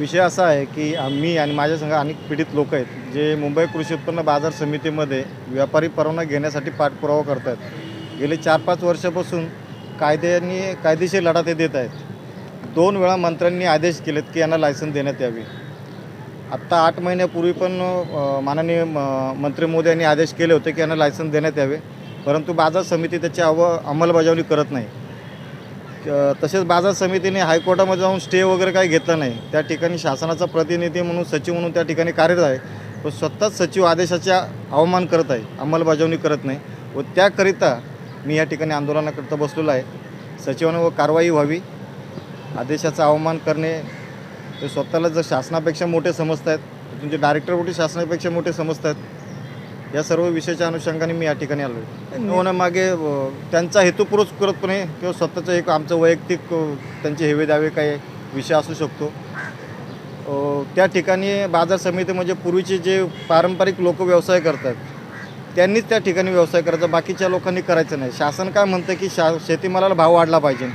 विषय असा आहे की आम्ही आणि माझ्या संघ अनेक पीडित लोक आहेत जे मुंबई कृषी उत्पन्न बाजार समितीमध्ये व्यापारी परवाना घेण्यासाठी पाठपुरावा करत आहेत गेले चार पाच वर्षापासून कायद्याने कायदेशीर लढा ते देत आहेत. दोन वेळा मंत्र्यांनी आदेश केलेत की यांना लायसन देण्यात यावे. आत्ता आठ महिन्यापूर्वी पण माननीय म- मंत्री मोदी यांनी आदेश केले होते की यांना लायसन देण्यात यावे परंतु बाजार समिती त्याची अव अंमलबजावणी करत नाही. तसेच बाजार समितीने हायकोर्टामध्ये जाऊन स्टे वगैरे काही घेतला नाही. त्या ठिकाणी शासनाचा प्रतिनिधी म्हणून सचिव म्हणून त्या ठिकाणी कार्यरत आहे. तो स्वतःच सचिव आदेशाच्या अवमान करत आहे. अंमलबजावणी करत नाही. व त्याकरिता मी या ठिकाणी आंदोलनाकरता बसलेलो आहे. सचिवांवर कारवाई व्हावी. आदेशाचा अवमान करणे ते स्वतःला जर शासनापेक्षा मोठे समजत आहेत तुमचे डायरेक्टर मोठे शासनापेक्षा मोठे समजत आहेत या सर्व विषयाच्या अनुषंगाने मी या ठिकाणी आलो आहे मागे त्यांचा हेतुपुरस्कृतपणे किंवा स्वतःचं एक आमचं वैयक्तिक त्यांचे हेवे द्यावे काही विषय असू शकतो. त्या ठिकाणी बाजार समिती म्हणजे पूर्वीचे जे पारंपरिक लोक व्यवसाय करतात त्यांनीच त्या ठिकाणी व्यवसाय करायचा. बाकीच्या लोकांनी करायचं नाही. शासन काय म्हणतं की शा शेतीमालाला भाव वाढला पाहिजे.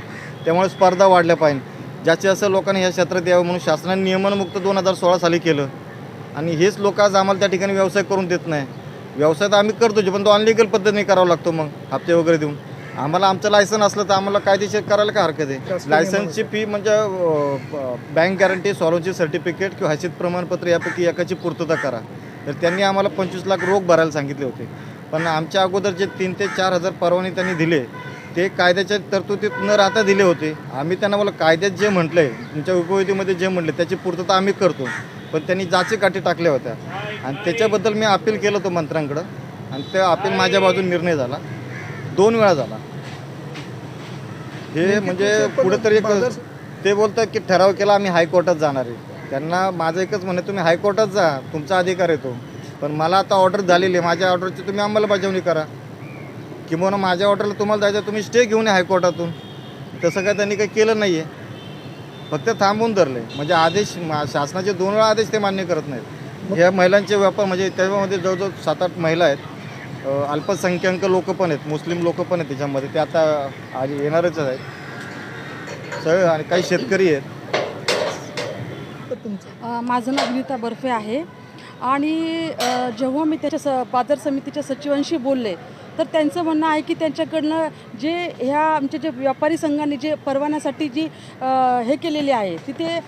त्यामुळे स्पर्धा वाढल्या पाहिजे. ज्याचे असं लोकांनी ह्या क्षेत्रात यावं म्हणून शासनाने नियमनमुक्त दोन हजार सोळा साली केलं. आणि हेच लोक आज आम्हाला त्या ठिकाणी व्यवसाय करून देत नाही. व्यवसाय तर आम्ही करतो पण तो अनलिगल पद्धतीने करावा लागतो मग हप्ते वगैरे देऊन. आम्हाला आमचं लायसन असलं तर आम्हाला कायदेशीर करायला काय हरकत आहे? लायसन्सची फी म्हणजे बँक गॅरंटी सॉलोची सर्टिफिकेट किंवा हैसियत प्रमाणपत्र यापैकी एकाची पूर्तता करा. तर त्यांनी आम्हाला पंचवीस लाख रोख भरायला सांगितले होते. पण आमच्या अगोदर जे तीन ते चार हजार परवाने त्यांनी दिले ते कायद्याच्या तरतुदीत न राहता दिले होते. आम्ही त्यांना मला कायद्यात जे म्हटलं आहे तुमच्या उपयोगीमध्ये जे म्हटले त्याची पूर्तता आम्ही करतो. पण त्यांनी जाचे काठी टाकल्या होत्या. आणि त्याच्याबद्दल मी अपील केलं होतं मंत्र्यांकडं. आणि त्या अपील माझ्या बाजून निर्णय झाला. दोन वेळा झाला. हे म्हणजे कुठेतरी एक ते बोलतात की ठराव केला आम्ही हायकोर्टात जाणार आहे. त्यांना माझं एकच म्हणणं आहे, तुम्ही हायकोर्टात जा. तुमचा अधिकार येतो पण मला आता ऑर्डर झालेली आहे. माझ्या ऑर्डरची तुम्ही अंमलबजावणी करा. किंवा माझ्या ऑर्डरला तुम्हाला जायचं तुम्ही स्टे घेऊन या हायकोर्टातून. तसं काय त्यांनी काही केलं नाही आहे फक्त थांबवून धरले. म्हणजे आदेश मा- शासनाचे दोन वेळा आदेश ते मान्य करत नाहीत. या महिलांचे व्यापार म्हणजे त्याच्यामध्ये जवळजवळ सात आठ महिला आहेत. अल्पसंख्याक लोक पण आहेत मुस्लिम लोक पण आहेत त्याच्यामध्ये. ते आता आज येणारच आहेत. सगळे आणि काही शेतकरी आहेत. तर तुमचं माझं नाव विनिता बर्फे आहे. आणि जेव्हा मी त्याच्या स बाजार समितीच्या सचिवांशी बोलले तर त्यांचं म्हणणं आहे की त्यांच्याकडनं जे ह्या आमच्या जे व्यापारी संघाने जे परवान्यासाठी जी हे केलेली आहे तिथे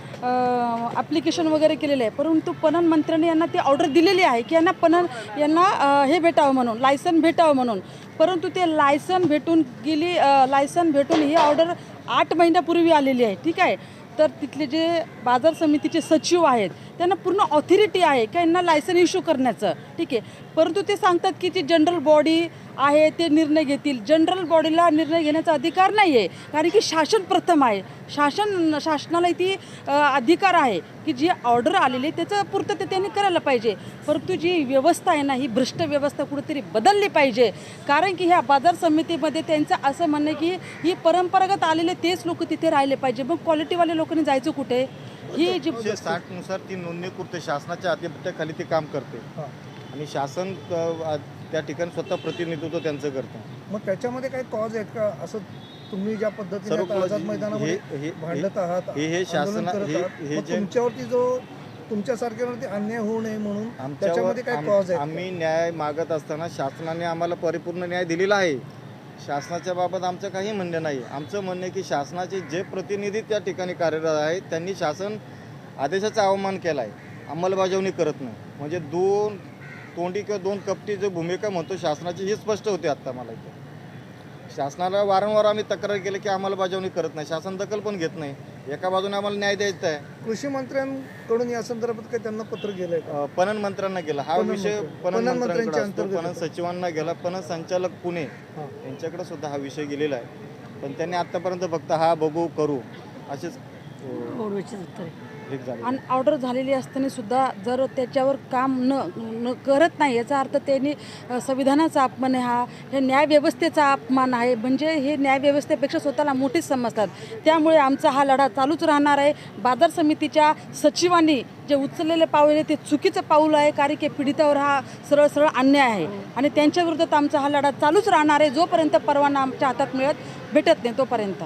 ॲप्लिकेशन वगैरे केलेलं आहे. परंतु पणन मंत्र्यांनी यांना ती ऑर्डर दिलेली आहे की यांना पणन यांना हे भेटावं म्हणून लायसन भेटावं म्हणून. परंतु ते लायसन भेटून गेली लायसन भेटून ही ऑर्डर आठ महिन्यापूर्वी आलेली आहे ठीक आहे? तर तिथले जे बाजार समितीचे सचिव आहेत त्यांना पूर्ण ऑथॉरिटी आहे का यांना लायसन इश्यू करण्याचं ठीक आहे? परंतु ते सांगतात की जी जनरल बॉडी आहे ते निर्णय घेतील. जनरल बॉडीला निर्णय घेण्याचा अधिकार नाही आहे कारण की शासन प्रथम आहे. शासन शासनाला ती अधिकार आहे की जी ऑर्डर आलेली आहे त्याचं पूर्तता त्यांनी करायला पाहिजे. परंतु जी व्यवस्था आहे ना ही भ्रष्ट व्यवस्था कुठेतरी बदलली पाहिजे. कारण की ह्या बाजार समितीमध्ये त्यांचं असं म्हणणं आहे की ही परंपरागत आलेले तेच लोक तिथे राहिले पाहिजे. मग क्वालिटीवाले लोकांनी जायचं कुठे? ही जी एकशे साठनुसार ती नोंदणी करते शासनाच्या आधिपत्याखाली ते काम करते. हां. आणि शासन त्या ठिकाणी स्वतः प्रतिनिधित्व त्यांचं करतं. मग त्याच्यामध्ये काही कॉज आहेत का? असं तुम्ही ज्या पद्धतीने आझाद मैदानामध्ये भांडत आहात हे- शासना- तुमच्यावरती जो तुमच्यासारख्यावरती अन्याय होऊ नये म्हणून त्याच्यामध्ये काय कॉज आहेत आम्ही न्याय मागत असताना शासनाने आम्हाला परिपूर्ण न्याय दिलेला आहे. शासनाच्या बाबत आमचं काही म्हणणं नाही. आमचं म्हणणं आहे की शासनाचे जे प्रतिनिधी त्या ठिकाणी कार्यरत आहेत त्यांनी शासन आदेशाचा अवमान केला आहे अंमलबजावणी करत नाही. म्हणजे दोन तोंडी किंवा दोन कपटी जो भूमिका म्हणतो शासनाची ही स्पष्ट होते आत्ता मला इथे. शासनाला वारंवार आम्ही तक्रार केली की अंमलबजावणी करत नाही. शासन दखल पण घेत नाही. एका बाजूने आम्हाला न्याय द्यायचा आहे. कृषी मंत्र्यांकडून या संदर्भात काही त्यांना पत्र गेलंय का? पणन मंत्र्यांना गेला. हा पणन विषय मंत्री. पणन पणन मंत्र्यांकडे मंत्र्यांच्या असतो. अंतर्गत पणन येतो. सचिवांना गेला. पणन संचालक पुणे हां. यांच्याकडे सुद्धा हा विषय गेलेला आहे. पण त्यांनी आतापर्यंत फक्त हा बघू करू असेच आणि ऑर्डर झालेली असताना सुद्धा जर त्याच्यावर काम न न करत नाही याचा अर्थ त्यांनी संविधानाचा अपमान आहे हा हे न्यायव्यवस्थेचा अपमान आहे म्हणजे हे न्यायव्यवस्थेपेक्षा स्वतःला मोठीच समजतात. त्यामुळे आमचा हा लढा चालूच राहणार आहे. बाजार समितीच्या सचिवांनी जे उचललेले पाऊल आहे ते चुकीचं पाऊल आहे. कारण की पीडितावर हा सरळ सरळ अन्याय आहे. आणि त्यांच्या विरोधात आमचा हा लढा चालूच राहणार आहे. जोपर्यंत परवाना आमच्या हातात मिळत भेटत नाही तोपर्यंत.